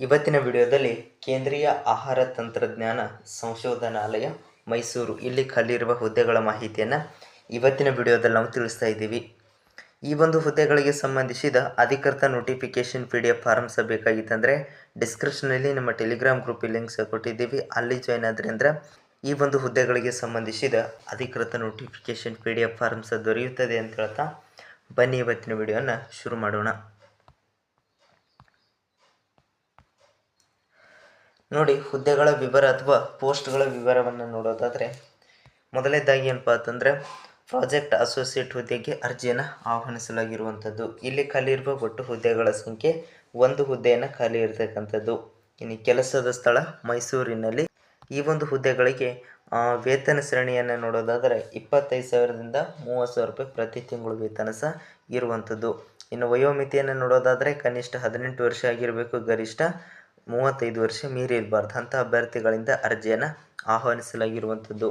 ಇವತ್ತಿನ ವಿಡಿಯೋದಲ್ಲಿ ಕೇಂದ್ರೀಯ ಆಹಾರ ತಂತ್ರಜ್ಞಾನ ಸಂಶೋಧನಾಲಯ ಮೈಸೂರು ಇಲ್ಲಿ ಖಾಲಿರುವ ಹುದ್ದೆಗಳ ಮಾಹಿತಿಯನ್ನು ಇವತ್ತಿನ ವಿಡಿಯೋದಲ್ಲಿ ನಾವು ತಿಳಿಸ್ತಾ ಇದ್ದೀವಿ. ಈ ಒಂದು ಹುದ್ದೆಗಳಿಗೆ ಸಂಬಂಧಿಸಿದ ಅಧಿಕೃತ notification P D F forms ಬೇಕಾಗಿತ್ತಂದರೆ ಡಿಸ್ಕ್ರಿಪ್ಷನಲ್ಲಿ ನಮ್ಮ ಟೆಲಿಗ್ರಾಮ್ ಗ್ರೂಪ್ ಲಿಂಕ್ಸ್ ಕೊಟ್ಟಿದ್ದೀವಿ. ಅಲ್ಲಿ ಜಾಯ್ನ್ ಆದ್ರಿ ಅಂದ್ರೆ ಈ ಒಂದು ಹುದ್ದೆಗಳಿಗೆ ಸಂಬಂಧಿಸಿದ ಅಧಿಕೃತ notification P D F forms ದೊರೆಯುತ್ತದೆ ಅಂತ ಹೇಳ್ತಾ ಬನ್ನಿ ಇವತ್ತಿನ ವಿಡಿಯೋನ ಶುರು ಮಾಡೋಣ. ನೋಡಿ, ಹುದ್ದೆಗಳ ವಿವರ ಅಥವಾ ಪೋಸ್ಟ್ಗಳ ವಿವರವನ್ನು ನೋಡೋದಾದರೆ, ಮೊದಲನೇದಾಗಿ ಏನಪ್ಪ ಅಂತಂದರೆ ಪ್ರಾಜೆಕ್ಟ್ ಅಸೋಸಿಯೇಟ್ ಹುದ್ದೆಗೆ ಅರ್ಜಿಯನ್ನು ಆಹ್ವಾನಿಸಲಾಗಿರುವಂಥದ್ದು. ಇಲ್ಲಿ ಖಾಲಿ ಇರುವ ಒಟ್ಟು ಹುದ್ದೆಗಳ ಸಂಖ್ಯೆ ಒಂದು ಹುದ್ದೆಯನ್ನು ಖಾಲಿ ಇರತಕ್ಕಂಥದ್ದು. ಇನ್ನು ಕೆಲಸದ ಸ್ಥಳ ಮೈಸೂರಿನಲ್ಲಿ. ಈ ಒಂದು ಹುದ್ದೆಗಳಿಗೆ ವೇತನ ಶ್ರೇಣಿಯನ್ನು ನೋಡೋದಾದರೆ ಇಪ್ಪತ್ತೈದು ಸಾವಿರದಿಂದ ಮೂವತ್ತು ಸಾವಿರ ರೂಪಾಯಿ ಪ್ರತಿ ತಿಂಗಳು ವೇತನ ಸಹ ಇರುವಂಥದ್ದು. ಇನ್ನು ವಯೋಮಿತಿಯನ್ನು ನೋಡೋದಾದರೆ ಕನಿಷ್ಠ ಹದಿನೆಂಟು ವರ್ಷ ಆಗಿರಬೇಕು ಗರಿಷ್ಠ. ಮೂವತ್ತೈದು ವರ್ಷ ಮೀರಿರಬಾರ್ದು ಅಂಥ ಅಭ್ಯರ್ಥಿಗಳಿಂದ ಅರ್ಜಿಯನ್ನು ಆಹ್ವಾನಿಸಲಾಗಿರುವಂಥದ್ದು.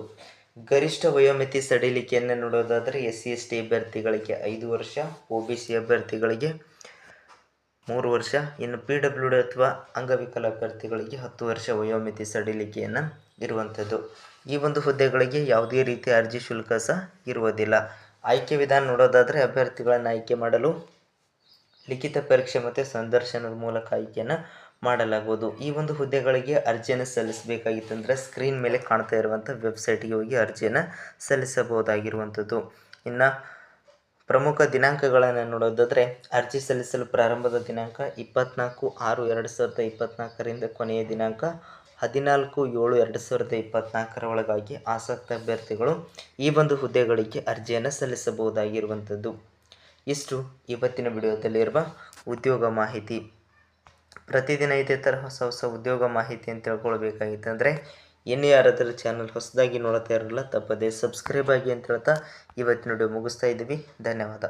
ಗರಿಷ್ಠ ವಯೋಮಿತಿ ಸಡಿಲಿಕೆಯನ್ನು ನೋಡೋದಾದರೆ ಎಸ್ ಸಿ ಎಸ್ ಟಿ ಅಭ್ಯರ್ಥಿಗಳಿಗೆ ಐದು ವರ್ಷ, ಒ ಬಿ ಸಿ ಅಭ್ಯರ್ಥಿಗಳಿಗೆ ಮೂರು ವರ್ಷ, ಇನ್ನು ಪಿ ಡಬ್ಲ್ಯೂ ಡಿ ಅಥವಾ ಅಂಗವಿಕಲ ಅಭ್ಯರ್ಥಿಗಳಿಗೆ ಹತ್ತು ವರ್ಷ ವಯೋಮಿತಿ ಸಡಿಲಿಕೆಯನ್ನು ಇರುವಂಥದ್ದು. ಈ ಒಂದು ಹುದ್ದೆಗಳಿಗೆ ಯಾವುದೇ ರೀತಿಯ ಅರ್ಜಿ ಶುಲ್ಕ ಸಹ ಇರುವುದಿಲ್ಲ. ಆಯ್ಕೆ ವಿಧಾನ ನೋಡೋದಾದರೆ ಅಭ್ಯರ್ಥಿಗಳನ್ನು ಆಯ್ಕೆ ಮಾಡಲು ಲಿಖಿತ ಪರೀಕ್ಷೆ ಮತ್ತು ಸಂದರ್ಶನದ ಮೂಲಕ ಆಯ್ಕೆಯನ್ನು ಮಾಡಲಾಗುವುದು ಈ ಒಂದು ಹುದ್ದೆಗಳಿಗೆ ಅರ್ಜಿಯನ್ನು ಸಲ್ಲಿಸಬೇಕಾಗಿತ್ತು ಅಂದರೆ ಸ್ಕ್ರೀನ್ ಮೇಲೆ ಕಾಣ್ತಾ ಇರುವಂಥ ವೆಬ್ಸೈಟ್ಗೆ ಹೋಗಿ ಅರ್ಜಿಯನ್ನು ಸಲ್ಲಿಸಬಹುದಾಗಿರುವಂಥದ್ದು. ಇನ್ನು ಪ್ರಮುಖ ದಿನಾಂಕಗಳನ್ನು ನೋಡೋದಾದರೆ, ಅರ್ಜಿ ಸಲ್ಲಿಸಲು ಪ್ರಾರಂಭದ ದಿನಾಂಕ ಇಪ್ಪತ್ನಾಲ್ಕು ಆರು ಎರಡು ಸಾವಿರದ ಇಪ್ಪತ್ನಾಲ್ಕರಿಂದ ಕೊನೆಯ ದಿನಾಂಕ ಹದಿನಾಲ್ಕು ಏಳು ಎರಡು ಸಾವಿರದ ಇಪ್ಪತ್ನಾಲ್ಕರ ಒಳಗಾಗಿ ಆಸಕ್ತ ಅಭ್ಯರ್ಥಿಗಳು ಈ ಒಂದು ಹುದ್ದೆಗಳಿಗೆ ಅರ್ಜಿಯನ್ನು ಸಲ್ಲಿಸಬಹುದಾಗಿರುವಂಥದ್ದು. ಇಷ್ಟು ಇವತ್ತಿನ ವಿಡಿಯೋದಲ್ಲಿರುವ ಉದ್ಯೋಗ ಮಾಹಿತಿ. ಪ್ರತಿದಿನ ಇದೇ ಥರ ಹೊಸ ಹೊಸ ಉದ್ಯೋಗ ಮಾಹಿತಿಯನ್ನು ತಿಳ್ಕೊಳ್ಬೇಕಾಗಿತ್ತಂದರೆ ಇನ್ನು ಯಾರಾದರೂ ಚಾನಲ್ ಹೊಸದಾಗಿ ನೋಡ್ತಾ ಇರಲ್ಲ, ತಪ್ಪದೆ ಸಬ್ಸ್ಕ್ರೈಬ್ ಆಗಿ ಅಂತ ಹೇಳ್ತಾ ಇವತ್ತಿನ ವಿಡಿಯೋ ಮುಗಿಸ್ತಾ ಇದ್ದೀವಿ. ಧನ್ಯವಾದ.